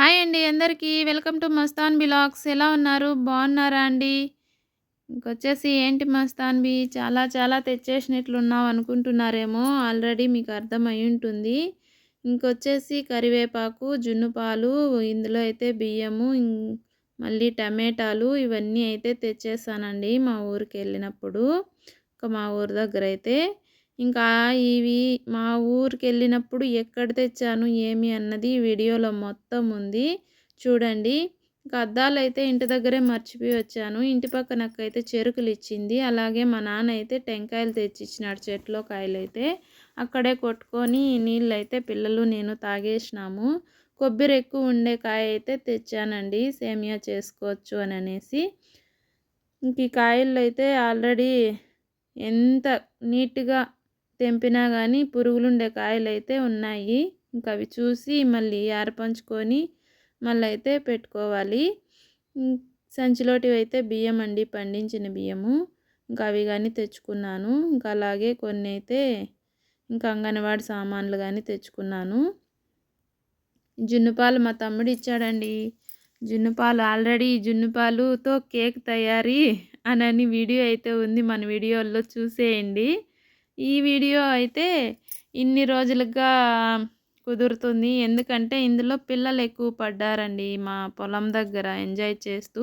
Hi అండి అందరికీ. Welcome to Mastan blogs. ఎలా ఉన్నారు? బాగున్నారా అండి? ఇంకొచ్చేసి ఏంటి మస్తాన్ బి? చాలా చాలా తెచ్చేసినట్లున్నాం అనుకుంటున్నారేమో. ఆల్రెడీ మీకు అర్థమై ఉంటుంది. ఇంకొచ్చేసి కరివేపాకు జున్నుపాలు ఇందులో అయితే బియ్యము మళ్ళీ టమాటాలు ఇవన్నీ అయితే తెచ్చేసానండి మా ఊరికి వెళ్ళినప్పుడు. ఒక మా ఊరి దగ్గర అయితే ఇంకా ఇవి మా ఊరికి వెళ్ళినప్పుడు ఎక్కడ తెచ్చాను ఏమి అన్నది వీడియోలో మొత్తం ఉంది. చూడండి. ఇంకా అద్దాలు అయితే ఇంటి దగ్గరే మర్చిపోయి వచ్చాను. ఇంటి పక్కన అయితే చెరుకులు ఇచ్చింది అలాగే మా నాన్న అయితే టెంకాయలు తెచ్చిచ్చినాడు చెట్లో కాయలు అయితే అక్కడే కొట్టుకొని నీళ్ళు అయితే పిల్లలు నేను తాగేసినాము. కొబ్బరి ఎక్కువ ఉండే కాయ అయితే తెచ్చానండి. సేమియా చేసుకోవచ్చు అని అనేసి. ఇంక ఈ కాయలు అయితే ఆల్రెడీ ఎంత నీట్గా తెంపినా కానీ పురుగులుండే కాయలు అయితే ఉన్నాయి. ఇంకా అవి చూసి మళ్ళీ ఆరపంచుకొని మళ్ళీ అయితే పెట్టుకోవాలి. సంచిలోటివి అయితే బియ్యం అండి పండించిన బియ్యము. ఇంకా అవి కానీ తెచ్చుకున్నాను. ఇంకా అలాగే కొన్ని అయితే ఇంకా అంగన్వాడి సామాన్లు కానీ తెచ్చుకున్నాను. జున్నుపాలు మా తమ్ముడు ఇచ్చాడండి. జున్నుపాలు ఆల్రెడీ జున్నుపాలుతో కేక్ తయారీ అని వీడియో అయితే ఉంది. మన వీడియోల్లో చూసేయండి. ఈ వీడియో అయితే ఇన్ని రోజులుగా కుదురుతుంది. ఎందుకంటే ఇందులో పిల్లలు ఎక్కువ పడ్డారండి మా పొలం దగ్గర ఎంజాయ్ చేస్తూ.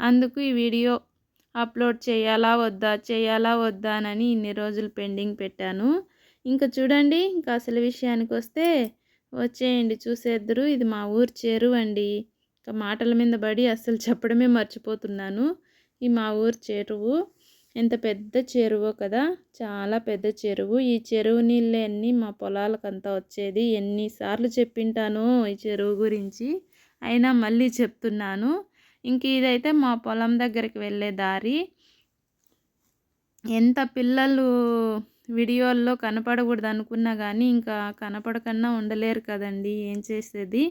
అందుకు ఈ వీడియో అప్లోడ్ చేయాలా వద్దా చేయాలా వద్దా అని ఇన్ని రోజులు పెండింగ్ పెట్టాను. ఇంకా చూడండి ఇంకా అసలు విషయానికి వస్తే వచ్చేయండి చూసేద్దరు. ఇది మా ఊరు చేరువండి ఇంకా మాటల మీద పడి అస్సలు చెప్పడమే మర్చిపోతున్నాను. ఈ మా ఊరు చేరువు. ఎంత పెద్ద చెరువు కదా చాలా పెద్ద చెరువు. ఈ చెరువు నీళ్ళే అన్నీ మా పొలాలకంతా వచ్చేది. ఎన్నిసార్లు చెప్పింటానో ఈ చెరువు గురించి. అయినా మళ్ళీ చెప్తున్నాను. ఇంక ఇదైతే మా పొలం దగ్గరికి వెళ్ళే దారి. ఎంత పిల్లలు వీడియోల్లో కనపడకూడదు అనుకున్నా కానీ ఇంకా కనపడకన్నా ఉండలేరు కదండి. ఏం చేసేది?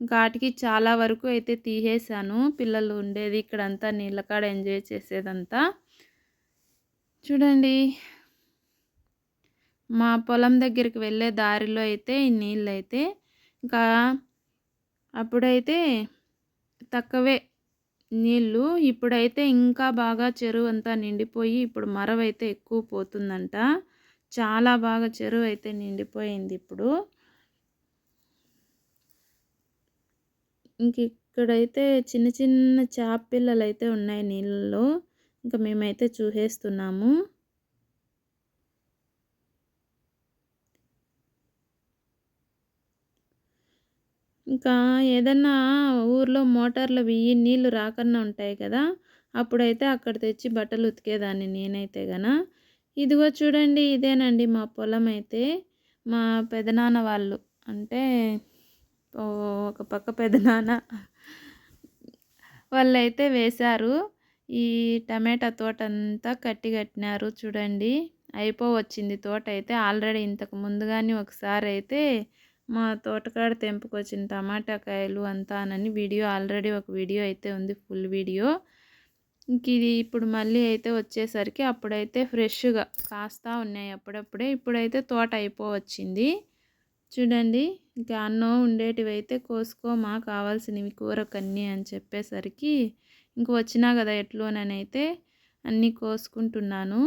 ఘాటికి చాలా వరకు అయితే తీసేసాను. పిల్లలు ఉండేది ఇక్కడంతా నీళ్ళ కాడ ఎంజాయ్ చేసేదంతా. చూడండి. మా పొలం దగ్గరికి వెళ్ళే దారిలో అయితే ఈ నీళ్ళు అయితే ఇంకా అప్పుడైతే తక్కువే నీళ్ళు. ఇప్పుడైతే ఇంకా బాగా చెరువు అంతా నిండిపోయి ఇప్పుడు మరవైతే ఎక్కువ పోతుందంట. చాలా బాగా చెరువు అయితే నిండిపోయింది ఇప్పుడు. ఇంక ఇక్కడైతే చిన్న చిన్న చేప పిల్లలు అయితే ఉన్నాయి నీళ్ళలో. ఇంకా మేమైతే చూసేస్తున్నాము. ఇంకా ఏదన్నా ఊర్లో మోటార్లు వెయ్యి నీళ్ళు రాకన్నా ఉంటాయి కదా అప్పుడైతే అక్కడ తెచ్చి బట్టలు ఉతికేదాన్ని నేనైతే గన. ఇదిగో చూడండి ఇదేనండి మా పొలం అయితే. మా పెదనాన్న వాళ్ళు అంటే ఒక పక్క పెదనాన్న వాళ్ళైతే వేశారు. ఈ టమాటా తోట అంతా కట్టి కట్టినారు చూడండి. అయిపోవచ్చింది తోట అయితే. ఆల్రెడీ ఇంతకు ముందుగానే ఒకసారి అయితే మా తోటకాడ తెంపుకొచ్చిన టమాటా కాయలు అంతా అని వీడియో ఆల్రెడీ ఒక వీడియో అయితే ఉంది ఫుల్ వీడియో. ఇంక ఇది ఇప్పుడు మళ్ళీ అయితే వచ్చేసరికి అప్పుడైతే ఫ్రెష్గా కాస్తా ఉన్నాయి అప్పుడప్పుడే. ఇప్పుడైతే తోట అయిపోవచ్చింది. చూడండి ఇంకా అన్నం ఉండేటివి అయితే కోసుకోమా కావాల్సినవి కూరకన్నీ అని చెప్పేసరికి ఇంక వచ్చినా కదా ఎట్లోనైతే అన్నీ కోసుకుంటున్నాను.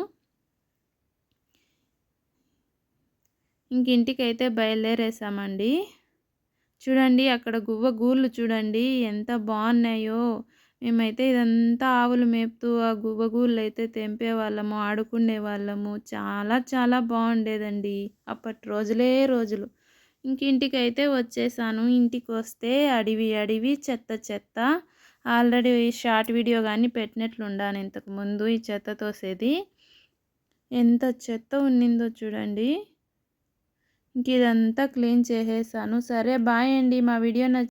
ఇంక ఇంటికైతే బయలుదేరేసామండి. చూడండి అక్కడ గువ్వ గూళ్ళు చూడండి ఎంత బాగున్నాయో. మేమైతే ఇదంతా ఆవులు మేపుతూ ఆ గువ్వ గూళ్ళు అయితే తెంపే వాళ్ళము ఆడుకునే వాళ్ళము చాలా చాలా బాగుండేదండి. అప్పటి రోజులే రోజులు. ఇంకింటికైతే అయితే వచ్చేసాను. ఇంటికి వస్తే అడివి అడివి చెత్త చెత్త. ఆల్రెడీ షార్ట్ వీడియో కానీ పెట్టినట్లుండాను ఇంతకుముందు ఈ చెత్త తోసేది. ఎంత చెత్త ఉన్నిందో చూడండి. ఇంక ఇదంతా క్లీన్ చేసేసాను. సరే బాయ్ అండి. మా వీడియో నచ్చి